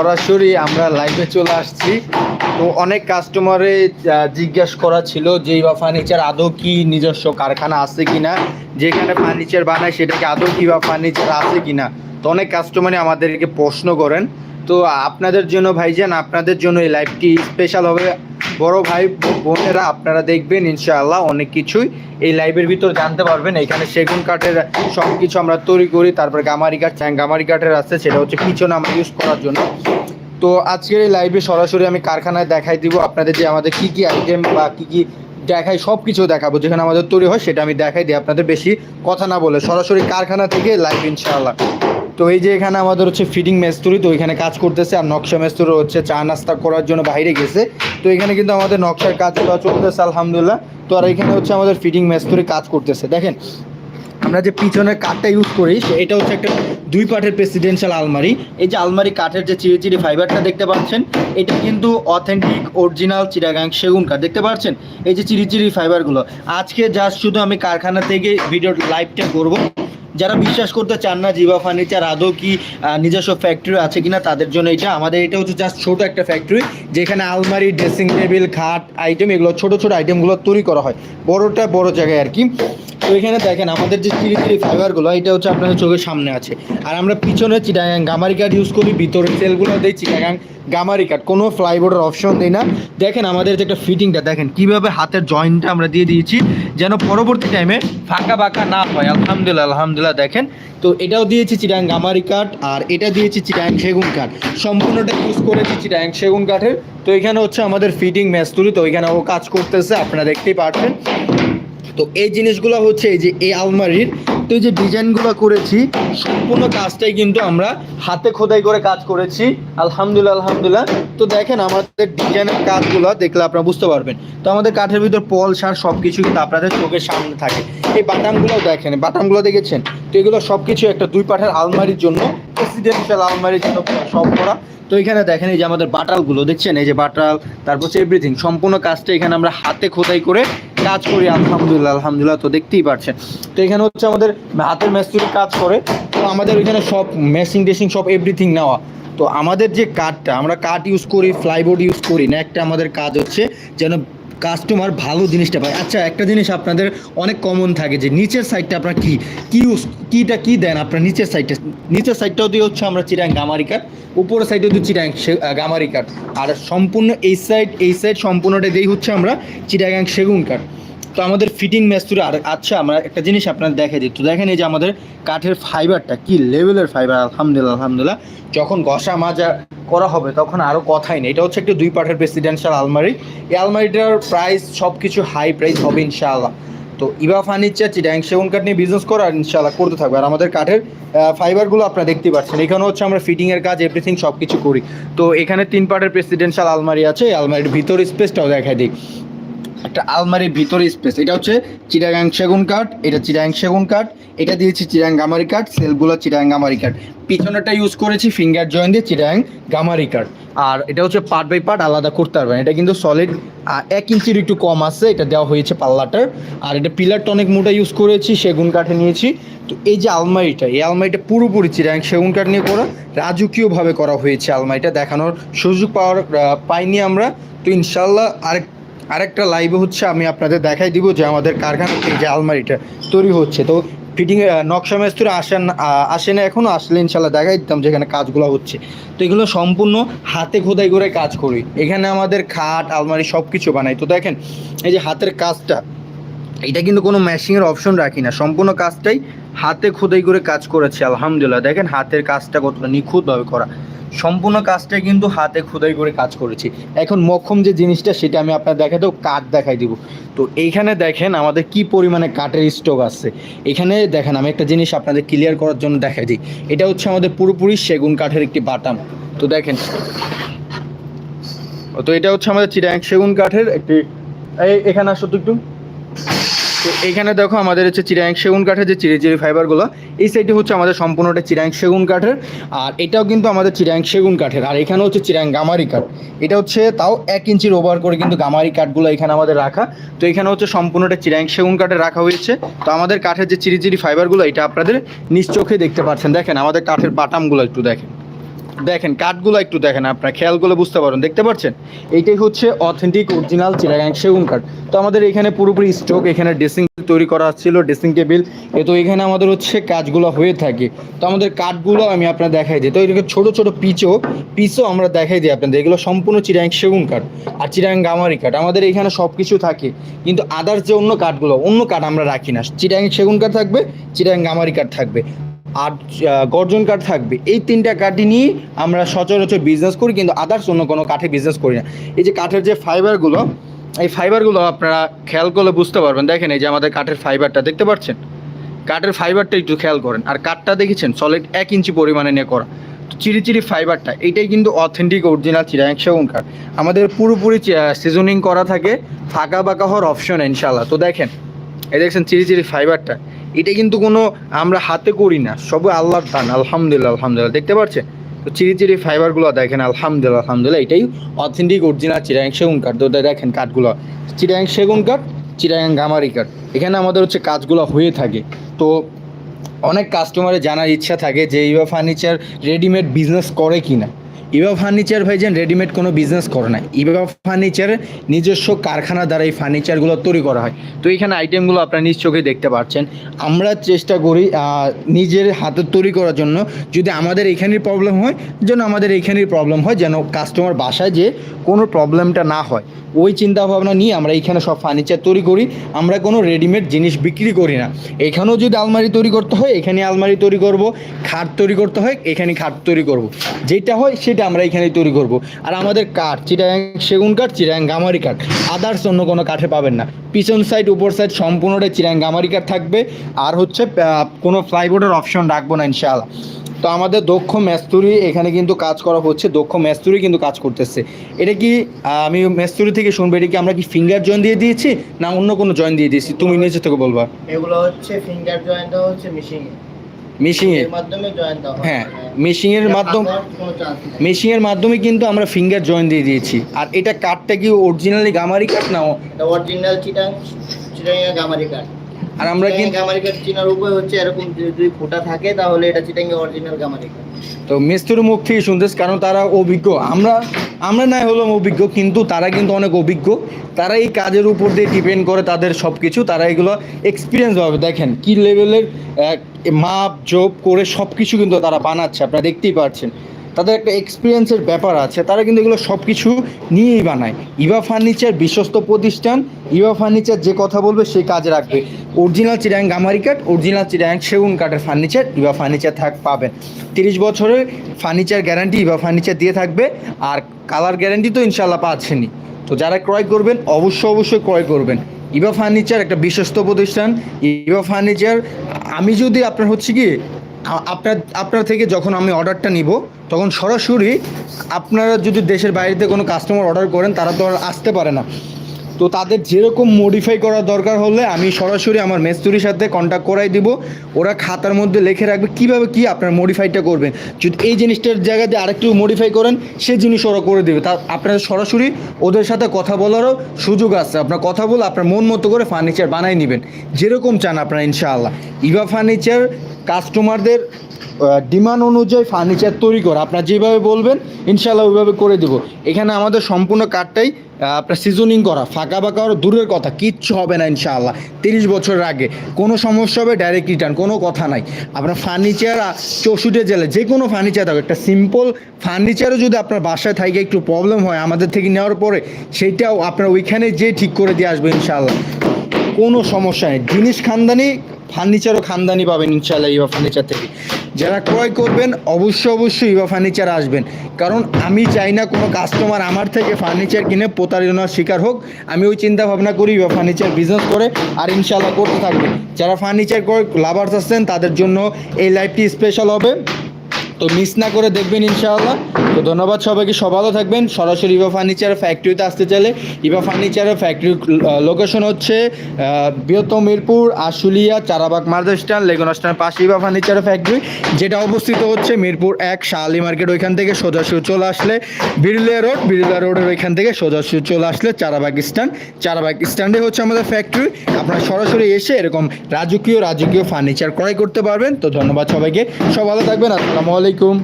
সরাসরি আমরা লাইভে চলে আসছি। তো অনেক কাস্টমারে জিজ্ঞেস করা ছিল যে বা ফার্নিচার আদৌ কি নিজস্ব কারখানা আছে কিনা? যেখানে ফার্নিচার বানায়, সেটাকে আদৌ কি বা ফার্নিচার আছে কি না তো অনেক কাস্টমারই আমাদেরকে প্রশ্ন করেন। তো আপনাদের জন্য ভাইজান, আপনাদের জন্য এই লাইভটি স্পেশাল হবে। বড় ভাই বোনেরা আপনারা দেখবেন, ইনশাআল্লাহ অনেক কিছুই এই লাইভের ভিতর জানতে পারবেন। এখানে সেগুন কাঠের সব কিছু আমরা তৈরি করি, তারপর গামারি কাঠ গামারি কাঠের আছে, সেটা হচ্ছে পিছনে আমরা ইউজ করার জন্য। তো আজকের এই লাইভে সরাসরি আমি কারখানায় দেখাই দিব, আপনাদের যে আমাদের কি কি আইটেম বা কি কি দেখাই সব কিছু দেখাবো। যেখানে আমাদের তৈরি হয়, সেটা আমি দেখাই দিই, আপনাদের বেশি কথা না বলে সরাসরি কারখানা থেকে লাইভ ইনশাআল্লাহ। তো এই যে এখানে আমাদের হচ্ছে ফিডিং মেস্তুরি, তো এখানে কাজ করতেছে আর নকশা মেস্তুরি হচ্ছে চা নাস্তা করার জন্য বাইরে গেছে। তো এখানে কিন্তু আমাদের নকশার কাজগুলো চলতেছে, আলহামদুলিল্লাহ। তো আর এখানে হচ্ছে আমাদের ফিডিং মেস্তুরি কাজ করতেছে। দেখেন, আমরা যে পিছনের কাঠটা ইউজ করি এটা হচ্ছে একটা দুই পার্টের প্রেসিডেন্সিয়াল আলমারি। এই যে আলমারি কাঠের যে চিড়ি ফাইবারটা দেখতে পাচ্ছেন, এটা কিন্তু অথেন্টিক অরিজিনাল চিরাগাং সেগুন কাঠ। দেখতে পাচ্ছেন? এই যে চিড়ি ফাইবারগুলো আজকে জাস্ট শুধু আমি কারখানা থেকে ভিডিও লাইভটা করব। যারা বিশ্বাস করতে চান না জিবা ফার্নিচার, আদৌ কি নিজস্ব ফ্যাক্টরি আছে কিনা, তাদের জন্য এটা। আমাদের এটা হচ্ছে জাস্ট ছোট একটা ফ্যাক্টরি যেখানে আলমারি ড্রেসিং টেবিল খাট আইটেম এগুলো ছোট ছোট আইটেমগুলো তৈরি করা হয়। বড়টা বড় জায়গায় আর কি। তো এখানে দেখেন আমাদের যে চিরি ফাইবারগুলো এটা হচ্ছে আপনাদের চোখের সামনে আছে। আর আমরা পিছনে চিটাগাং গামারি কাঠ ইউজ করি ভিতরে সেলগুলো দিই চিটাগাং গামারি কাঠ কোনো ফ্লাইবোর্ডের অপশন দিই না। দেখেন আমাদের যে একটা ফিটিংটা দেখেন কীভাবে হাতের জয়েন্টটা আমরা দিয়ে দিয়েছি, যেন পরবর্তী টাইমে ফাঁকা বাঁকা না হয়। আলহামদুলিল্লাহ আলহামদুলিল্লাহ, দেখেন। তো এটাও দিয়েছি চিটাং গামারি কাঠ আর এটা দিয়েছি চিটাং সেগুন কাঠ সম্পূর্ণটা ইউজ করেছি চিটাং সেগুন কাঠের তো এখানে হচ্ছে আমাদের ফিটিং ম্যাস্তুরি তো এখানে ও কাজ করতেছে, আপনারা দেখতেই পাচ্ছেন তো এই জিনিসগুলো হচ্ছে এই যে এই আলমারির। তো এই যে ডিজাইনগুলো করেছি, সম্পূর্ণ কাজটাই কিন্তু আমরা হাতে খোদাই করে কাজ করেছি। আলহামদুলিল্লাহ আলহামদুলিল্লাহ। তো দেখেন আমাদের ডিজাইনের কাজগুলো দেখলে আপনারা বুঝতে পারবেন। তো আমাদের কাঠের ভিতর পল, সার সব কিছু কিন্তু আপনাদের চোখের সামনে থাকে। এই বাটামগুলোও দেখেন বাটামগুলো দেখেছেন? তো এগুলো সব কিছু একটা দুই পাঠের আলমারির জন্য প্রেসিডেন্সিয়াল আলমারির জন্য সব করা। তো এখানে দেখেন এই যে আমাদের বাটালগুলো, দেখছেন? এই যে বাটাল, তারপর হচ্ছে এভরিথিং সম্পূর্ণ কাজটা এখানে আমরা হাতে খোদাই করে কাজ করি, আলহামদুলিল্লাহ আলহামদুলিল্লাহ, তো দেখতেই পাচ্ছেন তো এখানে হচ্ছে আমাদের হাতের মেস্তুরি কাজ করে। তো আমাদের ওইখানে সব মেশিন টেশিং সব এভরিথিং নেওয়া। তো আমাদের যে কাঠটা আমরা কাঠ ইউজ করি ফ্লাইবোর্ড ইউজ করি, না একটা আমাদের কাজ হচ্ছে যেন কাস্টমার ভালো জিনিসটা পায়। আচ্ছা একটা জিনিস আপনাদের অনেক কমন থাকে যে নিচের সাইডটা আপনার কি কি ইউজ কিটা কি দেন আপনার নিচের সাইডটা নিচের সাইডটাও দিয়ে হচ্ছে আমরা চিরাং গামারি কাঠ উপরের সাইডে দিয়ে চিরাং গামারি কাঠ আর সম্পূর্ণ এই সাইড এই সাইড সম্পূর্ণটা দিয়েই হচ্ছে আমরা চিরাগাং সেগুন কাঠ তো আমাদের ফিটিং ম্যাস্তুরে আর আচ্ছা আমরা একটা জিনিস আপনার দেখে দিই। তো দেখেন এই যে আমাদের কাঠের ফাইবারটা কি লেভেলের ফাইবার আলহামদুলিল্লাহ আলহামদুলিল্লাহ। যখন ঘষা মাজা করা হবে, তখন আরও কথাই নেই। এটা হচ্ছে একটা দুই পাঠের প্রেসিডেন্সিয়াল আলমারি। এই আলমারিটার প্রাইস সব কিছু হাই প্রাইস হবে, ইনশাআল্লাহ। তো ইবা ফার্নিচার চিটাং সেগুন কাঠ নিয়ে বিজনেস করা আর ইনশাআল্লাহ, করতে থাকবে। আর আমাদের কাঠের ফাইবারগুলো আপনারা দেখতে পাচ্ছেন। এখানে হচ্ছে আমরা ফিটিংয়ের কাজ এভরিথিং সব কিছু করি। তো এখানে তিন পার্টের প্রেসিডেন্সিয়াল আলমারি আছে। আলমারির ভিতর স্পেসটাও দেখাই দিই। একটা আলমারির ভিতরে স্পেস এটা হচ্ছে চিরাগাং সেগুন কাঠ, এটা চিরাং সেগুন কাঠ, এটা দিয়েছি চিরাং গামারি কাঠ, সেলগুলো চিরাং গামারি কাঠ। পিছনেটা ইউজ করেছি ফিঙ্গার জয়েন দিয়ে চিরাং গামারি কাঠ। আর এটা হচ্ছে পার্ট বাই পার্ট আলাদা করতে পারবেন। এটা কিন্তু সলিড এক ইঞ্চির একটু কম আছে, এটা দেওয়া হয়েছে পাল্লাটার। আর এটা পিলারটা অনেক মোটা ইউজ করেছি, সেগুন কাঠে নিয়েছি। তো এই যে আলমারিটা, এই আলমারিটা পুরোপুরি চিরাং সেগুন কাঠ নিয়ে করা, রাজকীয়ভাবে করা হয়েছে আলমারিটা। দেখানোর সুযোগ পাওয়ার পাইনি আমরা। তো ইনশাল্লাহ আরেক আরেকটা লাইভে হচ্ছে আমি আপনাদের দেখাই দিব যে আমাদের কারখানা থেকে যে আলমারিটা তৈরি হচ্ছে। তো ফিটিং নকশা মেস্তুরে আসেন আসে না এখনও আসলে ইনশাল্লাহ দেখাই দিতাম যেখানে কাজগুলো হচ্ছে। তো এগুলো সম্পূর্ণ হাতে খোদাই করে কাজ করি। এখানে আমাদের খাট, আলমারি সব কিছু বানাই। তো দেখেন, এই যে হাতের কাজটা, এটা কিন্তু কোনো ম্যাশিংয়ের অপশন রাখি না। সম্পূর্ণ কাজটাই হাতে খোদাই করে কাজ করেছে, আলহামদুলিল্লাহ। দেখেন হাতের কাজটা কতটা নিখুঁতভাবে করা। সম্পূর্ণ কাজটাই কিন্তু হাতে খোদাই করে কাজ করেছি। এখন মক্ষম যে জিনিসটা, সেটা আমি আপনার দেখাতেও কাঠ দেখাই দিব। তো এইখানে দেখেন আমাদের কি পরিমাণে কাঠের স্টক আছে। এখানে দেখেন, আমি একটা জিনিস আপনাদের ক্লিয়ার করার জন্য দেখাই দিই। এটা হচ্ছে আমাদের পুরোপুরি সেগুন কাঠের একটি বাটাম। তো দেখেন তো এটা হচ্ছে আমাদের চিরাং সেগুন কাঠের একটি এখানে আসো তো একটু। তো এখানে দেখো আমাদের হচ্ছে চিরাং সেগুন কাঠের যে চিরি চিরি ফাইবারগুলো এই সাইডে হচ্ছে আমাদের সম্পূর্ণটা চিরাং সেগুন কাঠের। আর এটাও কিন্তু আমাদের চিরাং সেগুন কাঠের। আর এখানে হচ্ছে চিরাং গামারি কাঠ। এটা হচ্ছে তাও এক ইঞ্চির ওভার করে কিন্তু গামারি কাঠগুলো এখানে আমাদের রাখা। তো এখানে হচ্ছে সম্পূর্ণটা চিরাং সেগুন কাঠের রাখা হয়েছে। তো আমাদের কাঠের যে চিরি চিরি ফাইবারগুলো এটা আপনাদের নিজ চোখে দেখতে পাচ্ছেন। দেখেন আমাদের কাঠের বাটামগুলো একটু দেখেন। দেখেন, কাঠগুলো একটু দেখেন আপনার, খেয়ালগুলো বুঝতে পারেন, দেখতে পাচ্ছেন এইটাই হচ্ছে অথেন্টিক অরিজিনাল চিরাগাং সেগুন কাঠ। তো আমাদের এখানে পুরোপুরি স্টক এখানে ড্রেসিং তৈরি করা ছিল ড্রেসিং টেবিল এ তো এখানে আমাদের হচ্ছে কাজগুলো হয়ে থাকে। তো আমাদের কাঠগুলো আমি আপনার দেখাই দিই। তো এরকম ছোটো ছোটো পিচও পিচও আমরা দেখাই দিই আপনাদের। এগুলো সম্পূর্ণ চিরাং সেগুন কাঠ আর চিরাং গামারি কাঠ। আমাদের এখানে সব কিছু থাকে, কিন্তু আদার্স যে অন্য কাঠগুলো, অন্য কাঠ আমরা রাখি না। চিরাং সেগুন কাঠ থাকবে চিরাং গামারি কাঠ থাকবে। আর গর্জন কাঠ থাকবে। এই তিনটা কাঠই নিয়ে আমরা সচরাচর বিজনেস করি, কিন্তু আদার্স অন্য কোনো কাঠে বিজনেস করি না। এই যে কাঠের যে ফাইবারগুলো এই ফাইবারগুলো আপনারা খেয়াল করলে বুঝতে পারবেন। দেখেন এই যে আমাদের কাঠের ফাইবারটা দেখতে পাচ্ছেন? কাঠের ফাইবারটা একটু খেয়াল করেন। আর কাঠটা দেখেছেন? সলিড এক ইঞ্চি পরিমাণে নিয়ে করা। তো চিরি ফাইবারটা এইটাই কিন্তু অথেন্টিক অরিজিনাল চিরাং সেগুন কাঠ আমাদের পুরোপুরি সিজনিং করা থাকে, ফাঁকা বাঁকা হওয়ার অপশন ইনশাল্লাহ তো দেখেন, এই দেখছেন চিরি ফাইবারটা এটা কিন্তু কোনো আমরা হাতে করি না সব আল্লাহর দান, আলহামদুলিল্লাহ আলহামদুলিল্লাহ। দেখতে পাচ্ছেন? তো চিরি চিরি ফাইবারগুলো দেখেন, আলহামদুলিল্লাহ আলহামদুলিল্লাহ, এটাই অথেন্টিক অরিজিনাল চিরাং সেগুন কাঠ। তো দেখেন কাঠগুলো। চিরাং সেগুন কাঠ চিরাং গামারি কাঠ। এখানে আমাদের হচ্ছে কাজগুলো হয়ে থাকে। তো অনেক কাস্টমারের জানার ইচ্ছা থাকে যে ইভা ফার্নিচার রেডিমেড বিজনেস করে কি না ইভা ফার্নিচার ভাইজান রেডিমেড কোনো বিজনেস করে না ইভা ফার্নিচার নিজস্ব কারখানা দ্বারা এই ফার্নিচারগুলো তৈরি করা হয়। তো এখানে আইটেমগুলো আপনারা নিজ চোখে দেখতে পাচ্ছেন। আমরা চেষ্টা করি নিজের হাতে তৈরি করার জন্য। যদি আমাদের এখানেই প্রবলেম হয়, যেন আমাদের এখানেই প্রবলেম হয়, যেন কাস্টমার বাসায় যে কোনো প্রবলেমটা না হয়। ওই চিন্তা ভাবনা নিয়ে আমরা এইখানে সব ফার্নিচার তৈরি করি। আমরা কোনো রেডিমেড জিনিস বিক্রি করি না। এখানেও যদি আলমারি তৈরি করতে হয় এখানে আলমারি তৈরি করব, খাট তৈরি করতে হয় এখানে খাট তৈরি করব। যেটা হয়, সেটা আমরা এখানেই তৈরি করব। আর আমাদের কাঠ চিটাং সেগুন কাঠ চিটাং গামারি কাঠ আদার্স অন্য কোনো কাঠে পাবেন না। পিছন সাইড উপর সাইড সম্পূর্ণটাই চিরাং গামারি কাঠ থাকবে। আর হচ্ছে কোনো প্লাইবোর্ডের অপশন রাখব না, ইনশাআল্লাহ। তো আমাদের দক্ষ মেস্তুরি এখানে কিন্তু কাজ করা হচ্ছে, দক্ষ মেস্তুরি কিন্তু কাজ করতেছে। এটা কি আমি মেস্তুরি থেকে শুনব, এটা কি আমরা কি ফিঙ্গার জয়েন দিয়ে দিয়েছি, না অন্য কোনো জয়েন দিয়ে দিয়েছি? তুমি নিজে থেকে বলবা। এগুলো হচ্ছে ফিঙ্গার জয়েন্ট হচ্ছে মেশিং মেশিংয়ে হয়। মেশিংয়ের মাধ্যম। মেশিংয়ের মাধ্যমে কিন্তু আমরা ফিঙ্গার জয়েন দিয়ে দিয়েছি। আর এটা কাঠটা কি অরিজিনালি গামারি কাঠ না অরিজিনাল চিটাং চিটাঙ্গা গামারি কাঠ আর আমরা কিন্তু গামারি কাঠ চিনার উপায় হচ্ছে এরকম যদি ফোটা থাকে তাহলে এটা চিটাঙ্গা অরিজিনাল গামারি কাঠ তো মিস্ত্রির মুখ থেকে শুনতেছ কারণ তারা অভিজ্ঞ। আমরা আমরা নাই হলাম অভিজ্ঞ কিন্তু তারা কিন্তু অনেক অভিজ্ঞ। তারা এই কাজের উপর দিয়ে ডিপেন্ড করে তাদের সব কিছু তারা এগুলো এক্সপিরিয়েন্স পাবে দেখেন কি লেভেলের মাপ, জোপ করে সব কিছু কিন্তু তারা বানাচ্ছে, আপনারা দেখতেই পাচ্ছেন। তাদের একটা এক্সপিরিয়েন্সের ব্যাপার আছে, তারা কিন্তু এগুলো সব কিছু নিয়েই বানায়। ইভা ফার্নিচার বিশ্বস্ত প্রতিষ্ঠান, ইভা ফার্নিচার যে কথা বলবে সে কাজে রাখবে। অরিজিনাল চিরাং গামারি কাঠ, অরিজিনাল চিরাং সেগুন কাঠের ফার্নিচার, ইভা ফার্নিচার থাক পাবেন। তিরিশ বছরের ফার্নিচার গ্যারান্টি ইভা ফার্নিচার দিয়ে থাকবে, আর কালার গ্যারান্টি তো ইনশাল্লাহ পাচ্ছেনই। তো যারা ক্রয় করবেন, অবশ্যই অবশ্যই ক্রয় করবেন। ইভা ফার্নিচার একটা বিশ্বস্ত প্রতিষ্ঠান। ইভা ফার্নিচার, আমি যদি আপনার হচ্ছে কি আপনার আপনার থেকে যখন আমি অর্ডারটা নিব, তখন সরাসরি আপনারা যদি দেশের বাইরেতে কোনো কাস্টমার অর্ডার করেন, তারা তো আর আসতে পারে না। তো তাদের যেরকম মডিফাই করার দরকার হলে আমি সরাসরি আমার মেস্তুরির সাথে কন্ট্যাক্ট করাই দিব। ওরা খাতার মধ্যে লিখে রাখবে কীভাবে কি আপনার মডিফাইটা করবেন। যদি এই জিনিসটার জায়গাতে আরেকটু মডিফাই করেন, সে জিনিস ওরা করে দেবে। তা আপনারা সরাসরি ওদের সাথে কথা বলারও সুযোগ আছে। আপনার কথা বলে আপনার মন মতো করে ফার্নিচার বানাই নেবেন। যেরকম চান আপনারা, ইনশাআল্লাহ। ইভা ফার্নিচার কাস্টমারদের ডিমান্ড অনুযায়ী ফার্নিচার তৈরি করা। আপনার যেভাবে বলবেন ইনশাল্লাহ ওইভাবে করে দেবো। এখানে আমাদের সম্পূর্ণ কাঠটাই আপনার সিজনিং করা, ফাঁকা ফাঁকা আর দূরের কথা, কিচ্ছু হবে না ইনশাআল্লাহ। তিরিশ বছরের আগে, কোনো সমস্যা হবে ডাইরেক্ট রিটার্ন কোনো কথা নাই। আপনার ফার্নিচার চৌষট্টি জেলে, যে কোনো ফার্নিচার থাকবে একটা সিম্পল ফার্নিচারও যদি আপনার বাসায় থাকে, একটু প্রবলেম হয়, আমাদের থেকে নেওয়ার পরে সেইটাও আপনার ওইখানে যে ঠিক করে দিয়ে আসবে ইনশাআল্লাহ। কোনো সমস্যা নেই। জিনিস খানদানি ফার্নিচারও খানদানি পাবেন ইনশাল্লাহ ইভা ফার্নিচার থেকে। যারা ক্রয় করবেন, অবশ্যই অবশ্যই ইভা ফার্নিচার আসবেন। কারণ আমি চাই না কোনো কাস্টমার আমার থেকে ফার্নিচার কিনে প্রতারণার শিকার হোক। আমি ওই চিন্তা ভাবনা করি ইভা ফার্নিচার বিজনেস করে আর ইনশাআল্লাহ করতে থাকবে। যারা ফার্নিচার করে লাভার্স আসছেন, তাদের জন্য এই লাইভটি স্পেশাল হবে। তো মিস না করে দেখবেন ইনশাআল্লাহ। তো ধন্যবাদ সবাইকে, সব ভালো থাকবেন। সরাসরি ইভা ফার্নিচার ফ্যাক্টরিতে আসতে চাইলে ইভা ফার্নিচারের ফ্যাক্টরি লোকেশন হচ্ছে বৃহত্তম মিরপুর, আশুলিয়া, চারাবাগ মার্দা স্ট্যান্ড, লেগুনা স্ট্যান্ড পাশে ইভা ফার্নিচারের ফ্যাক্টরি যেটা অবস্থিত হচ্ছে মিরপুর এক শালি মার্কেট ওইখান থেকে সোজাসুজি চলে আসলে বিরলিয়া রোড, বিরলিয়া রোডের ওইখান থেকে সোজাসুজি চলে আসলে চারাবাগ স্ট্যান্ড। চারাবাগ স্ট্যান্ডে হচ্ছে আমাদের ফ্যাক্টরি আপনারা সরাসরি এসে এরকম রাজকীয় রাজকীয় ফার্নিচার ক্রয় করতে পারবেন। তো ধন্যবাদ সবাইকে, সব ভালো থাকবেন, আসসালামু আলাইকুম।